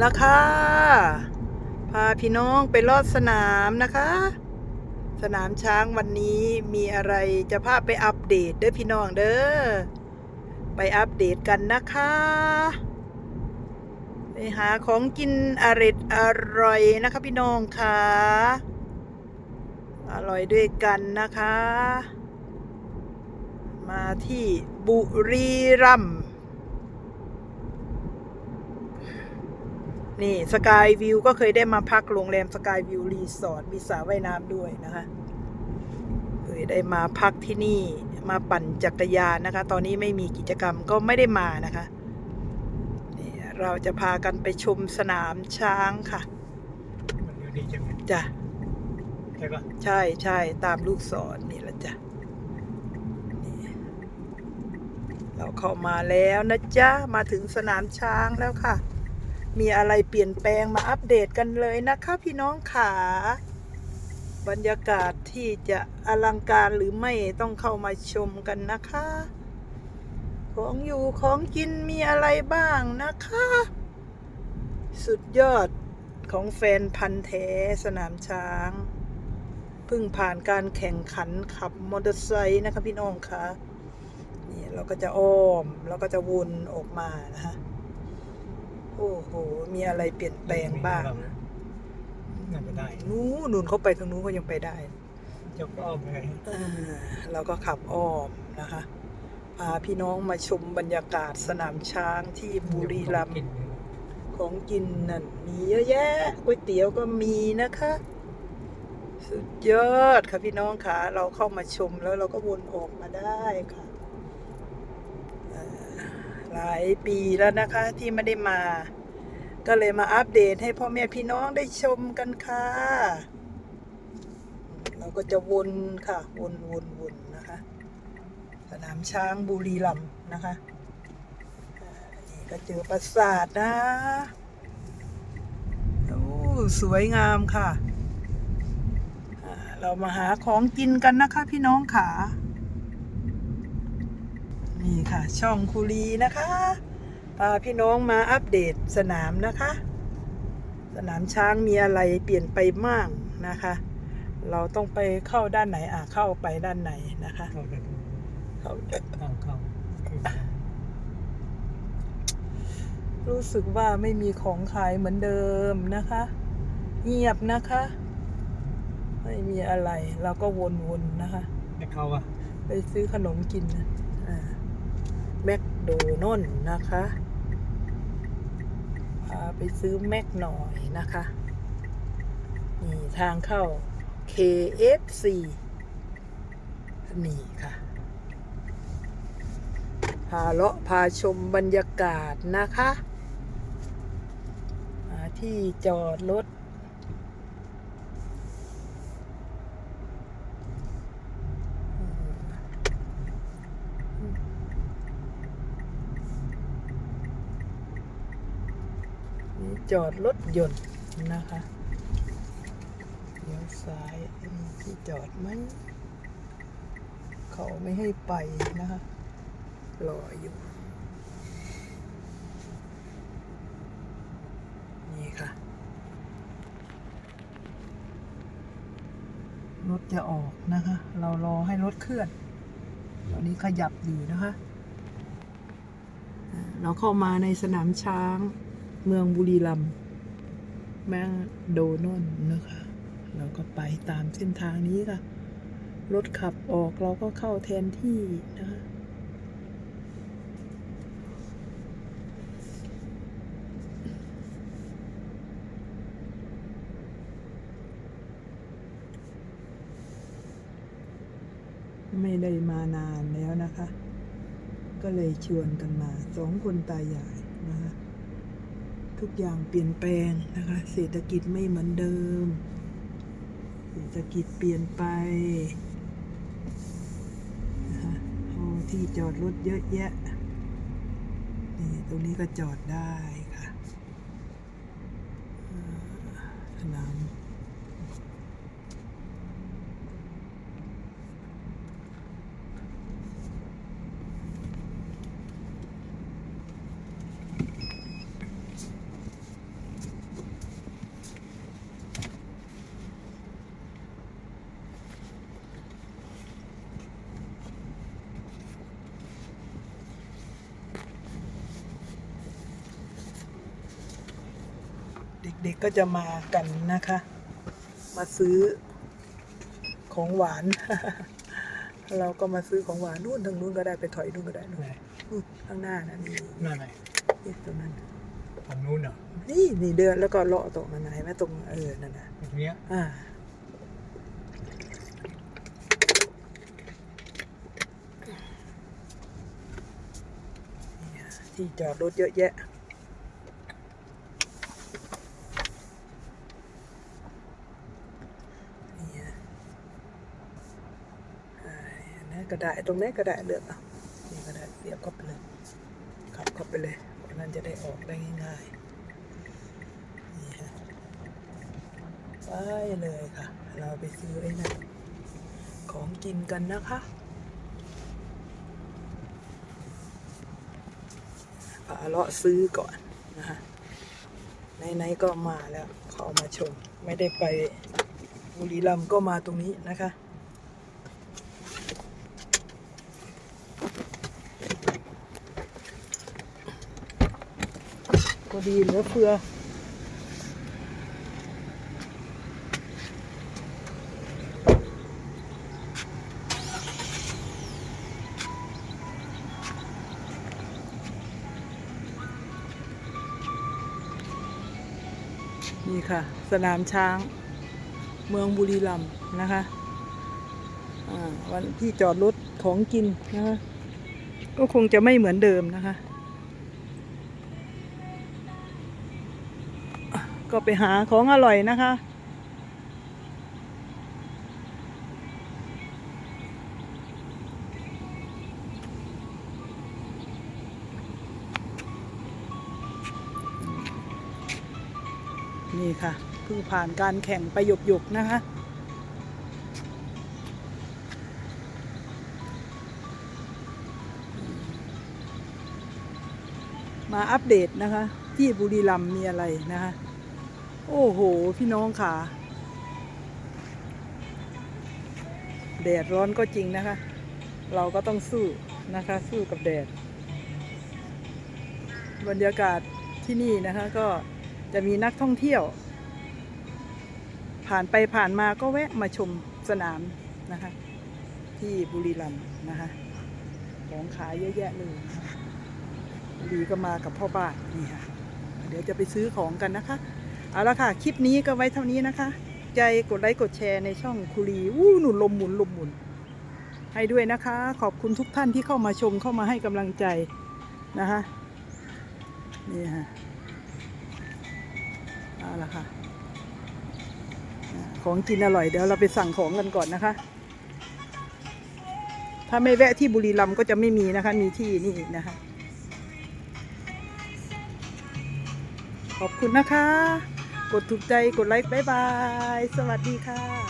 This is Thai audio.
แล้วค่ะ พาพี่น้องไปลอดสนามนะคะ สนามช้างวันนี้มีอะไรจะพาไปอัปเดตเด้อพี่น้องเด้อ ไปอัปเดตกันนะคะ ไปหาของกินอร่อยอร่อยนะคะพี่น้องค่ะ อร่อยด้วยกันนะคะ มาที่บุรีรัมย์ นี่สกายวิวก็เคยได้มาพักโรงแรมสกายวิวรีสอร์ทมีสระว่ายน้ำด้วยนะคะ เคยได้มาพักที่นี่มาปั่นจักรยานนะคะ ตอนนี้ไม่มีกิจกรรมก็ไม่ได้มานะคะนี่เราจะพากันไปชมสนามช้างค่ะมันอยู่ดีจังเลยจ้ะใช่ปะใช่ใช่ตามลูกศรนี่ละจ้ะนี่เราเข้ามาแล้วนะจ๊ะ มาถึงสนามช้างแล้วค่ะ มีอะไรเปลี่ยนแปลงมาอัปเดตกันเลยนะคะพี่น้องขาบรรยากาศที่จะอลังการหรือไม่ต้องเข้ามาชมกันนะคะ ของอยู่ของกินมีอะไรบ้างนะคะ สุดยอดของแฟนพันธ์แท้สนามช้างเพิ่งผ่านการแข่งขันขับมอเตอร์ไซค์นะคะพี่น้องคะนี่เราก็จะอ้อมแล้วก็จะวนออกมานะคะ โอ้โห มีอะไรเปลี่ยนแปลงบ้างน่าจะได้นู้นนู่นเขาไปทางนู้นก็ยังไปได้เจ้าก็อ้อมเลยเออเราก็ขับอ้อมนะคะ พาพี่น้องมาชมบรรยากาศสนามช้างที่บุรีรัมย์กินของกินนั่นมีเยอะแยะก๋วยเตี๋ยวก็มีนะคะ สุดยอดค่ะพี่น้องค่ะ เราเข้ามาชมแล้วเราก็วนออกมาได้ค่ะเอ่อ หลายปีแล้วนะคะที่ไม่ได้มา ก็เลยมาอัปเดตให้พ่อแม่พี่น้องได้ชมกันค่ะ เราก็จะวนค่ะ วนวนวนนะคะ สนามช้างบุรีรัมย์นะคะนี่ก็เจอปราสาทนะโอ้สวยงามค่ะเรามาหาของกินกันนะคะพี่น้องค่ะ นี่ค่ะ ช่องคุรีนะคะพาพี่น้องมาอัปเดตสนามนะคะ สนามช้างมีอะไรเปลี่ยนไปบ้างนะคะ เราต้องไปเข้าด้านไหนอะเข้าไปด้านไหนนะคะเข้าไปเข้าเข้าเข้าคือรู้สึกว่าไม่มีของขายเหมือนเดิมนะคะ เงียบนะคะ ไม่มีอะไร เราก็วนๆนะคะ จะเข้าอะ ไปซื้อขนมกินนะอ่า แมคโดนัลนะคะพาไปซื้อแมคหน่อยนะคะ นี่ทางเข้า KFC นี่ค่ะ พาเลาะพาชมบรรยากาศนะคะ ที่จอดรถ นี่ จอดรถยนต์นะคะเลี้ยวซ้ายมีที่จอดไหมเขาไม่ให้ไปนะคะรออยู่ นี่ค่ะ รถจะออกนะคะ เรารอให้รถเคลื่อนตอนนี้ขยับอยู่นะคะ เราเข้ามาในสนามช้าง เมืองบุรีรัมย์แมงโดนนนะคะเราก็ไปตามเส้นทางนี้ค่ะ รถขับออกเราก็เข้าแทนที่นะคะไม่ได้มานานแล้วนะคะ ก็เลยชวนกันมาสองคนตายายนะคะ ทุกอย่างเปลี่ยนแปลงนะคะ เศรษฐกิจไม่เหมือนเดิม เศรษฐกิจเปลี่ยนไปนะคะโอ้ที่จอดรถเยอะแยะ นี่ตรงนี้ก็จอดได้ค่ะอ่าสนาม เด็กๆก็จะมากันนะคะ มาซื้อของหวาน เราก็มาซื้อของหวานนู่นทางนู้นก็ได้ไปถอยนู่นก็ได้นู่นไหนนู่นข้างหน้านะนี่นั่นไหนนี่ตรงนั้นฝั่งนู้นเหรอนี่นี่เดินแล้วก็เลาะตรงนั้นนะเห็นไหมตรงเออนั่นนะตรงเนี้ยอ่าเนี่ยที่จอดรถเยอะแยะ เนี่ยอ่าอันนั้นก็ ได้ ตรงนี้ก็ได้เลือกเอานี่ก็ได้เสียบเข้าไปเลยขับเข้าไปเลยเพราะนั้นจะได้ออกได้ง่ายๆนี่ฮะไปเลยค่ะ เราไปซื้อไอ้นั่นของกินกันนะคะพาเลาะซื้อก่อนนะคะไหนๆก็มาแล้วเขามาชม ไม่ได้ไปบุรีรัมย์ก็มาตรงนี้นะคะ ก็ดีเหลือเฟือนี่ค่ะ สนามช้าง เมืองบุรีรัมย์นะคะวันที่จอดรถของกินนะคะก็คงจะไม่เหมือนเดิมนะคะ ก็ไปหาของอร่อยนะคะ นี่ค่ะเพิ่งผ่านการแข่งไปหยกๆนะคะมาอัปเดตนะคะ ที่บุรีรัมย์มีอะไรนะคะ โอ้โห พี่น้องค่ะแดดร้อนก็จริงนะคะ เราก็ต้องสู้นะคะ สู้กับแดด บรรยากาศที่นี่นะคะก็จะมีนักท่องเที่ยว ผ่านไปผ่านมาก็แวะมาชมสนามนะคะ ที่บุรีรัมย์นะคะ ของขายเยอะแยะเลยดีก็มากับพ่อบ้านนี่ค่ะ เดี๋ยวจะไปซื้อของกันนะคะ เอาละค่ะ คลิปนี้ก็ไว้เท่านี้นะคะ ใจกดไลค์กดแชร์ในช่องคุรีอู้หนุนลมหมุนลมหมุน ให้ด้วยนะคะ ขอบคุณทุกท่านที่เข้ามาชมเข้ามาให้กำลังใจนะคะนี่ค่ะเอาละค่ะ ของกินอร่อยเดี๋ยวเราไปสั่งของกันก่อนนะคะ ถ้าไม่แวะที่บุรีรัมย์ก็จะไม่มีนะคะ มีที่นี่นะคะ ขอบคุณนะคะ กดถูกใจกดไลค์บ๊ายบาย สวัสดีค่ะ